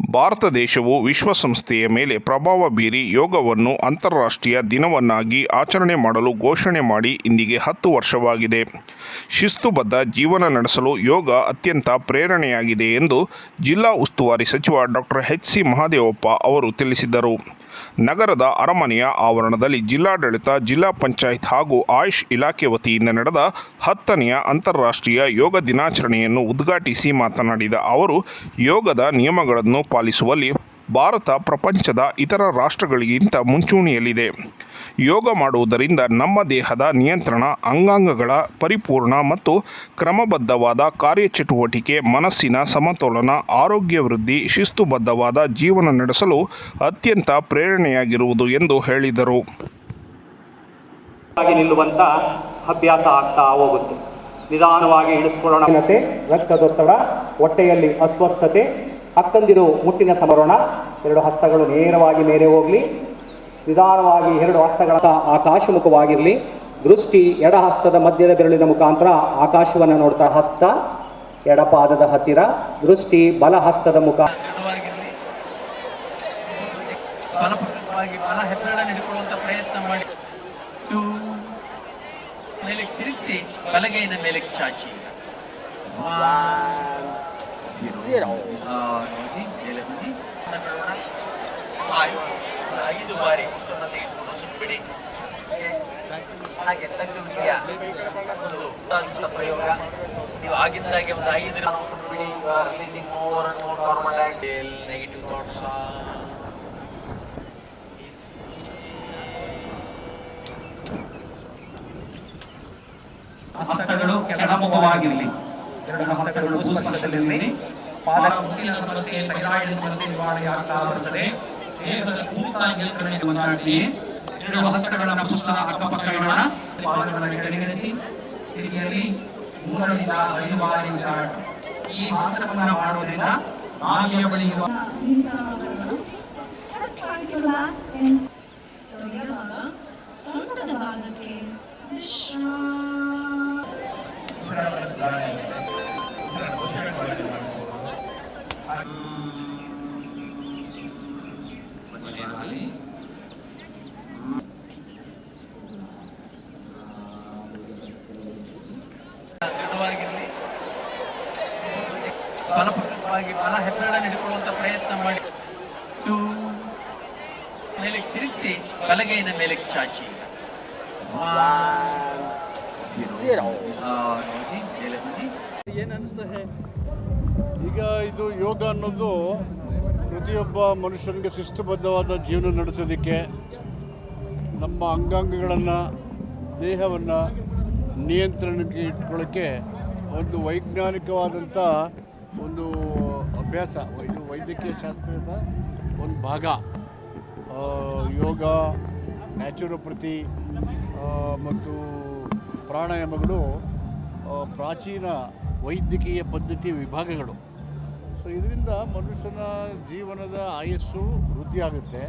ಭಾರತ ದೇಶವು ವಿಶ್ವಸಂಸ್ಥೆಯ ಮೇಲೆ ಪ್ರಭಾವ ಬೀರಿ ಯೋಗವನ್ನು ಅಂತಾರಾಷ್ಟ್ರೀಯ ದಿನವನ್ನಾಗಿ ಆಚರಣೆ ಮಾಡಲು ಘೋಷಣೆ ಮಾಡಿ ಇಂದಿಗೆ ಹತ್ತು ವರ್ಷವಾಗಿದೆ. ಶಿಸ್ತುಬದ್ಧ ಜೀವನ ನಡೆಸಲು ಯೋಗ ಅತ್ಯಂತ ಪ್ರೇರಣೆಯಾಗಿದೆ ಎಂದು ಜಿಲ್ಲಾ ಉಸ್ತುವಾರಿ ಸಚಿವ ಡಾಕ್ಟರ್ ಎಚ್. ಸಿ. ಮಹಾದೇವಪ್ಪ ಅವರು ತಿಳಿಸಿದರು. ನಗರದ ಅರಮನೆಯ ಆವರಣದಲ್ಲಿ ಜಿಲ್ಲಾಡಳಿತ, ಜಿಲ್ಲಾ ಪಂಚಾಯತ್ ಹಾಗೂ ಆಯುಷ್ ಇಲಾಖೆ ವತಿಯಿಂದ ನಡೆದ ಹತ್ತನೆಯ ಅಂತಾರಾಷ್ಟ್ರೀಯ ಯೋಗ ದಿನಾಚರಣೆಯನ್ನು ಉದ್ಘಾಟಿಸಿ ಮಾತನಾಡಿದ ಅವರು, ಯೋಗದ ನಿಯಮಗಳನ್ನು ಪಾಲಿಸುವಲ್ಲಿ ಭಾರತ ಪ್ರಪಂಚದ ಇತರ ರಾಷ್ಟ್ರಗಳಿಗಿಂತ ಮುಂಚೂಣಿಯಲ್ಲಿದೆ. ಯೋಗ ಮಾಡುವುದರಿಂದ ನಮ್ಮ ದೇಹದ ನಿಯಂತ್ರಣ ಅಂಗಾಂಗಗಳ ಪರಿಪೂರ್ಣ ಮತ್ತು ಕ್ರಮಬದ್ಧವಾದ ಕಾರ್ಯಚಟುವಟಿಕೆ ಮನಸ್ಸಿನ ಸಮತೋಲನ ಆರೋಗ್ಯ ವೃದ್ಧಿ ಶಿಸ್ತುಬದ್ಧವಾದ ಜೀವನ ನಡೆಸಲು ಅತ್ಯಂತ ಪ್ರೇರಣೆಯಾಗಿರುವುದು ಎಂದು ಹೇಳಿದರು. ಆಗಿ ನಿಲ್ಲುವಂತ ಅಭ್ಯಾಸ ಆಗ್ತಾ ಹೋಗುತ್ತೆ. ನಿಧಾನವಾಗಿ ಇಳಿಸ್ಕೊಳ್ಳೋಣ. ರಕ್ತದೊತ್ತಡ ಹೊಟ್ಟೆಯಲ್ಲಿ ಅಸ್ವಸ್ಥತೆ ಅಕ್ಕಂದಿರು ಮುಟ್ಟಿನ ಸಮರೋಣ ಎರಡು ಹಸ್ತಗಳು ನೇರವಾಗಿ ಮೇಲೆ ಹೋಗಲಿ. ನಿಧಾನವಾಗಿ ಎರಡು ಹಸ್ತಗಳ ಆಕಾಶಮುಖವಾಗಿರಲಿ. ದೃಷ್ಟಿ ಎಡ ಹಸ್ತದ ಮಧ್ಯದ ಬೆರಳಿನ ಮುಖಾಂತರ ಆಕಾಶವನ್ನು ನೋಡ್ತಾ ಹಸ್ತ, ಎಡಪಾದದ ಹತ್ತಿರ. ದೃಷ್ಟಿ ಬಲ ಹಸ್ತದ ಮುಖ ಮೇಲೆ ತಿರುಗಿಸಿ ಬಲಗೈನ ಮೇಲೆ ಚಾಚಿ. ಐದು ಬಾರಿ ಉಸನ್ನ ತೆಗೆದುಕೊಂಡು ಸುಬ್ಬಿಡಿ? ಹಾಗೆ ತಗ್ಗುವಿಕೆಯ ಒಂದು ಅದ್ಭುತ ಪ್ರಯೋಗ ನೀವು ಆಗಿದ್ದಾಗೆ ಒಂದು ಐದು ಬಿಡಿ ನೆಗೆಟಿವ್ ಥಾಟ್ಸ್ ಕೆಳಮುಖವಾಗಿರಲಿ ಎರಡು ಹಸ್ತಗಳು ಸ್ಪರ್ಶದಲ್ಲಿ ಪಾದ ಮುಖಿನ ಸಮಸ್ಯೆ ಥೈರಾಯ್ಡ್ ಸಮಸ್ಯೆ ನಿವಾರಣೆ ಆಗ್ತಾ ಬರುತ್ತದೆ ದೇಹದ ತೂಕ ನಿಯಂತ್ರಣೆ ಒಂದಾಗಿ ಎರಡು ಹಸ್ತಗಳನ್ನು ಪುಸ್ತಕ ಅಕ್ಕಪಕ್ಕ ಇಡೋಣ ಪಾದಗಳನ್ನು ಕೆಳಗಿಳಿಸಿ ಸ್ಥಿತಿಯಲ್ಲಿ ಮೂರರಿಂದ ಐದು ಬಾರಿ ಉಸಿರಾಟ ಈ ಆಸನವನ್ನು ಮಾಡೋದ್ರಿಂದ ನಾಲಿಯ ಬಳಿ ಇರುವ ಸೊಂಟದ ಭಾಗಕ್ಕೆ ವಿಶ್ರಾಮ ಬಲಪೂರ್ವಕವಾಗಿ ಬಲ ಹೆಬ್ಬೆರಡನ್ನು ಹಿಡಿಕೊಳ್ಳುವಂತ ಪ್ರಯತ್ನ ಮಾಡಿ. ಟು ಮೇಲೆ ತಿರುಗಿಸಿ ಬಲಗೈನ ಮೇಲೆ ಚಾಚಿ. ಮೇಲೆ ಬನ್ನಿ ಈಗ ಇದು ಯೋಗ ಅನ್ನೋದು ಪ್ರತಿಯೊಬ್ಬ ಮನುಷ್ಯನಿಗೆ ಶಿಸ್ತುಬದ್ಧವಾದ ಜೀವನ ನಡೆಸೋದಕ್ಕೆ ನಮ್ಮ ಅಂಗಾಂಗಗಳನ್ನು, ದೇಹವನ್ನು ನಿಯಂತ್ರಣಕ್ಕೆ ಇಟ್ಕೊಳ್ಳೋಕ್ಕೆ ಒಂದು ವೈಜ್ಞಾನಿಕವಾದಂಥ ಒಂದು ಅಭ್ಯಾಸ, ಇದು ವೈದ್ಯಕೀಯ ಶಾಸ್ತ್ರದ ಒಂದು ಭಾಗ. ಯೋಗ, ನ್ಯಾಚುರೋಪತಿ ಮತ್ತು ಪ್ರಾಣಾಯಾಮಗಳು ಪ್ರಾಚೀನ ವೈದ್ಯಕೀಯ ಪದ್ಧತಿ ವಿಭಾಗಗಳು. ಸೊ ಇದರಿಂದ ಮನುಷ್ಯನ ಜೀವನದ ಆಯಸ್ಸು ವೃದ್ಧಿಯಾಗುತ್ತೆ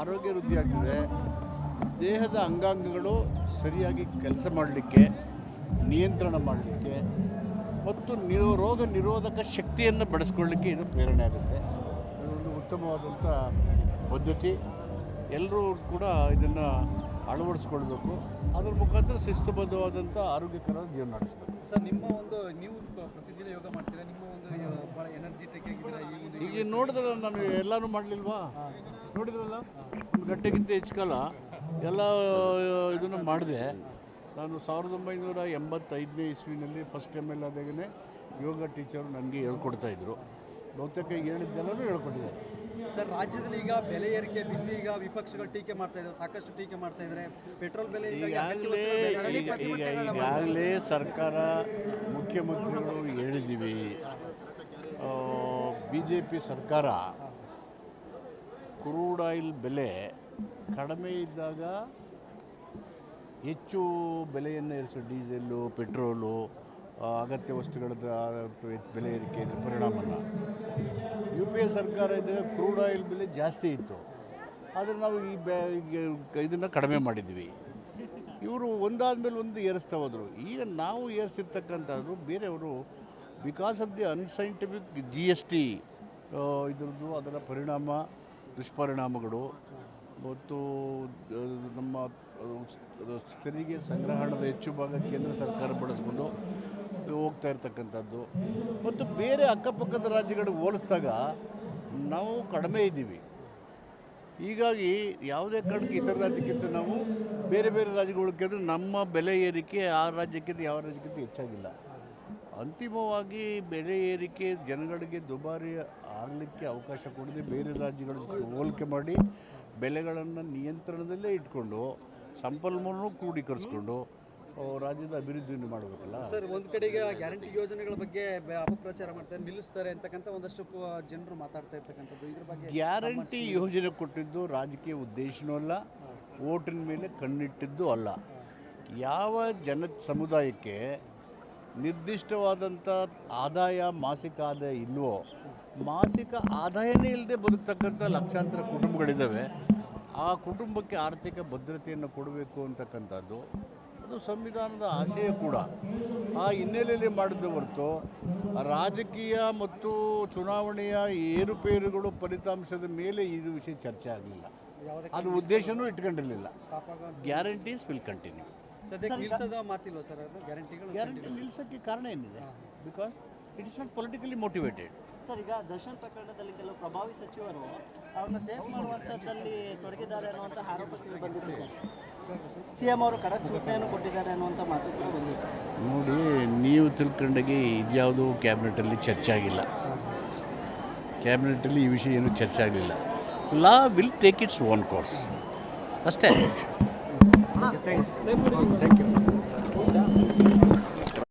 ಆರೋಗ್ಯ ವೃದ್ಧಿಯಾಗ್ತದೆ ದೇಹದ ಅಂಗಾಂಗಗಳು ಸರಿಯಾಗಿ ಕೆಲಸ ಮಾಡಲಿಕ್ಕೆ, ನಿಯಂತ್ರಣ ಮಾಡಲಿಕ್ಕೆ ಮತ್ತು ನಿರೋ, ರೋಗ ನಿರೋಧಕ ಶಕ್ತಿಯನ್ನು ಬೆಳೆಸ್ಕೊಳ್ಳಿಕ್ಕೆ ಇದು ಪ್ರೇರಣೆ ಆಗುತ್ತೆ. ಇದೊಂದು ಉತ್ತಮವಾದಂಥ ಪದ್ಧತಿ. ಎಲ್ಲರೂ ಕೂಡ ಇದನ್ನು ಅಳವಡಿಸ್ಕೊಳ್ಬೇಕು. ಅದ್ರ ಮುಖಾಂತರ ಶಿಸ್ತುಬದ್ಧವಾದಂಥ ಆರೋಗ್ಯಕರ ಜೀವನ ನಡೆಸಬೇಕು. ಸರ್ ನಿಮ್ಮ ಒಂದು ನೀವು ಪ್ರ- ಪ್ರತಿದಿನ ಯೋಗ ಮಾಡ್ತೀರಾ? ನಿಮ್ಮ ಒಂದು ಭಾಳ ಎನರ್ಜಿಟಿಕ್ ಆಗಿದ್ದೀರಾ? ಈಗ ನೋಡಿದ್ರೆ ನಾನು ಎಲ್ಲನೂ ಮಾಡಲಿಲ್ವಾ? ನೋಡಿದ್ರಲ್ಲ? ಒಂದು ಗಂಟೆಗಿಂತ ಹೆಚ್ಚು ಕಾಲ ಎಲ್ಲ ಇದನ್ನು ಮಾಡಿದೆ. ನಾನು ಸಾವಿರದ ಒಂಬೈನೂರ ಎಂಬತ್ತೈದನೇ ಇಸ್ವಿನಲ್ಲಿ ಫಸ್ಟ್ ಟೈಮ್ ಎಲ್ಲ ಆದಾಗನೇ ಯೋಗ ಟೀಚರು ನನಗೆ ಹೇಳ್ಕೊಡ್ತಾಯಿದ್ರು ಬಹುತೇಕ ಹೇಳಿದ್ದೆಲ್ಲನೂ ಹೇಳ್ಕೊಟ್ಟಿದ್ದಾರೆ. ಸರ್ ರಾಜ್ಯದಲ್ಲಿ ಈಗ ಬೆಲೆ ಏರಿಕೆ ಬಿಸಿ ಈಗ ವಿಪಕ್ಷಗಳು ಟೀಕೆ ಮಾಡ್ತಾ ಇದ್ದಾರೆ ಸಾಕಷ್ಟು ಟೀಕೆ ಮಾಡ್ತಾ ಇದ್ದಾರೆ. ಪೆಟ್ರೋಲ್ ಬೆಲೆ ಈಗಾಗಲೇ ಈಗ ಈಗ ಈಗಾಗಲೇ ಸರ್ಕಾರ ಮುಖ್ಯಮಂತ್ರಿಗಳು ಹೇಳಿದ್ದೀವಿ. ಬಿ ಜೆ ಪಿ ಸರ್ಕಾರ ಕ್ರೂಡ್ ಆಯಿಲ್ ಬೆಲೆ ಕಡಿಮೆ ಇದ್ದಾಗ ಹೆಚ್ಚು ಬೆಲೆಯನ್ನು ಏರಿಸೋ ಡೀಸೆಲ್ಲು ಪೆಟ್ರೋಲು ಅಗತ್ಯ ವಸ್ತುಗಳ ಬೆಲೆ ಏರಿಕೆ ಇದ್ರ ಪರಿಣಾಮನ. ಯು ಪಿ ಎ ಸರ್ಕಾರ ಇದ್ದರೆ ಕ್ರೂಡ್ ಆಯಿಲ್ ಬೆಲೆ ಜಾಸ್ತಿ ಇತ್ತು. ಆದರೆ ನಾವು ಈ ಬೆ ಇದನ್ನು ಕಡಿಮೆ ಮಾಡಿದ್ವಿ. ಇವರು ಒಂದಾದ ಮೇಲೆ ಒಂದು ಏರಿಸ್ತಾ ಹೋದರು. ಈಗ ನಾವು ಏರಿಸಿರ್ತಕ್ಕಂಥದ್ದು ಬೇರೆಯವರು because of the unscientific G S T ಇದರದ್ದು ಅದರ ಪರಿಣಾಮ, ದುಷ್ಪರಿಣಾಮಗಳು ಮತ್ತು ನಮ್ಮ ತೆರಿಗೆ ಸಂಗ್ರಹಣದ ಹೆಚ್ಚು ಭಾಗ ಕೇಂದ್ರ ಸರ್ಕಾರ ಬಳಸ್ಕೊಂಡು ಹೋಗ್ತಾ ಇರ್ತಕ್ಕಂಥದ್ದು ಮತ್ತು ಬೇರೆ ಅಕ್ಕಪಕ್ಕದ ರಾಜ್ಯಗಳಿಗೆ ಹೋಲಿಸಿದಾಗ ನಾವು ಕಡಿಮೆ ಇದ್ದೀವಿ. ಹೀಗಾಗಿ ಯಾವುದೇ ಕಾರಣಕ್ಕೆ ಇತರ ರಾಜ್ಯಕ್ಕಿಂತ ನಾವು ಬೇರೆ ಬೇರೆ ರಾಜ್ಯಗಳಿಗಿಂತ ನಮ್ಮ ಬೆಲೆ ಏರಿಕೆ ಆ ರಾಜ್ಯಕ್ಕಿಂತ ಯಾವ ರಾಜ್ಯಕ್ಕಿಂತ ಹೆಚ್ಚಾಗಿಲ್ಲ. ಅಂತಿಮವಾಗಿ ಬೆಲೆ ಏರಿಕೆ ಜನಗಳಿಗೆ ದುಬಾರಿ ಆಗಲಿಕ್ಕೆ ಅವಕಾಶ ಕೊಡದೆ ಬೇರೆ ರಾಜ್ಯಗಳ ಜೊತೆ ಹೋಲಿಕೆ ಮಾಡಿ ಬೆಲೆಗಳನ್ನು ನಿಯಂತ್ರಣದಲ್ಲೇ ಇಟ್ಕೊಂಡು ಸಂಪನ್ಮೂಲನೂ ಕ್ರೋಢೀಕರಿಸ್ಕೊಂಡು ರಾಜ್ಯದ ಅಭಿವೃದ್ಧಿಯನ್ನು ಮಾಡಬೇಕಲ್ಲ? ಸರ್ ಒಂದು ಕಡೆಗೆ ಗ್ಯಾರಂಟಿ ಯೋಜನೆಗಳ ಬಗ್ಗೆ ಅಪಪ್ರಚಾರ ಮಾಡ್ತಾರೆ ನಿಲ್ಲಿಸ್ತಾರೆ ಅಂತಕ್ಕಂಥ ಒಂದಷ್ಟು ಜನರು ಮಾತಾಡ್ತಾ ಇರ್ತಕ್ಕಂಥದ್ದು. ಇದ್ರ ಬಗ್ಗೆ ಗ್ಯಾರಂಟಿ ಯೋಜನೆ ಕೊಟ್ಟಿದ್ದು ರಾಜಕೀಯ ಉದ್ದೇಶನೂ ಅಲ್ಲ ಓಟಿನ ಮೇಲೆ ಕಣ್ಣಿಟ್ಟಿದ್ದು ಅಲ್ಲ. ಯಾವ ಜನ ಸಮುದಾಯಕ್ಕೆ ನಿರ್ದಿಷ್ಟವಾದಂಥ ಆದಾಯ ಮಾಸಿಕ ಆದಾಯ ಇಲ್ವೋ ಮಾಸಿಕ ಆದಾಯನೇ ಇಲ್ಲದೆ ಬದುಕ್ತಕ್ಕಂಥ ಲಕ್ಷಾಂತರ ಕುಟುಂಬಗಳಿದ್ದಾವೆ. ಆ ಕುಟುಂಬಕ್ಕೆ ಆರ್ಥಿಕ ಭದ್ರತೆಯನ್ನು ಕೊಡಬೇಕು ಅಂತಕ್ಕಂಥದ್ದು ಅದು ಸಂವಿಧಾನದ ಆಶಯ ಕೂಡ. ಆ ಹಿನ್ನೆಲೆಯಲ್ಲಿ ಮಾಡಿದ ಹೊರತು ರಾಜಕೀಯ ಮತ್ತು ಚುನಾವಣೆಯ ಏರುಪೇರುಗಳು ಫಲಿತಾಂಶದ ಮೇಲೆ ಇದು ವಿಷಯ ಚರ್ಚೆ ಆಗಲಿಲ್ಲ. ಅದು ಉದ್ದೇಶನೂ ಇಟ್ಕೊಂಡಿರಲಿಲ್ಲ. ಗ್ಯಾರಂಟೀಸ್ ವಿಲ್ ಕಂಟಿನ್ಯೂ ಸದ್ಯಕ್ಕೆ ನಿಲ್ಸೋದು ಮಾತಿಲ್ವ ಸರ್ ಅದು? ಗ್ಯಾರಂಟಿ ನಿಲ್ಲಿಸೋಕ್ಕೆ ಕಾರಣ ಏನಿದೆ? Because it is not politically motivated sir ಈಗ ದರ್ಶನ್ ಪ್ರಕರಣದಲ್ಲಿ ಕೆಲವು ಪ್ರಭಾವಿ ಸಚಿವರು ಅವ್ರನ್ನ ಸೇಫ್ ಮಾಡುವಂಥದ್ದಲ್ಲಿ ತೊಡಗಿದ್ದಾರೆ ಅನ್ನುವಂಥ ಆರೋಪ ಕೇಳಿ ಬಂದಿತ್ತು ಸರ್. ಸಿ ಎಂ ಅವರು ಖಡಕ್ ಸೂಚನೆಯನ್ನು ಕೊಟ್ಟಿದ್ದಾರೆ ಅನ್ನುವಂಥ ಮಾತು ಕೂಡ ನೋಡಿ ನೀವು ತಿಳ್ಕೊಂಡಾಗೆ ಇದ್ಯಾವುದೂ ಕ್ಯಾಬಿನೆಟಲ್ಲಿ ಚರ್ಚೆ ಆಗಿಲ್ಲ ಕ್ಯಾಬಿನೆಟಲ್ಲಿ ಈ ವಿಷಯ ಏನೂ ಚರ್ಚೆ ಆಗಲಿಲ್ಲ law will take its own course. ಅಷ್ಟೇ. Thank you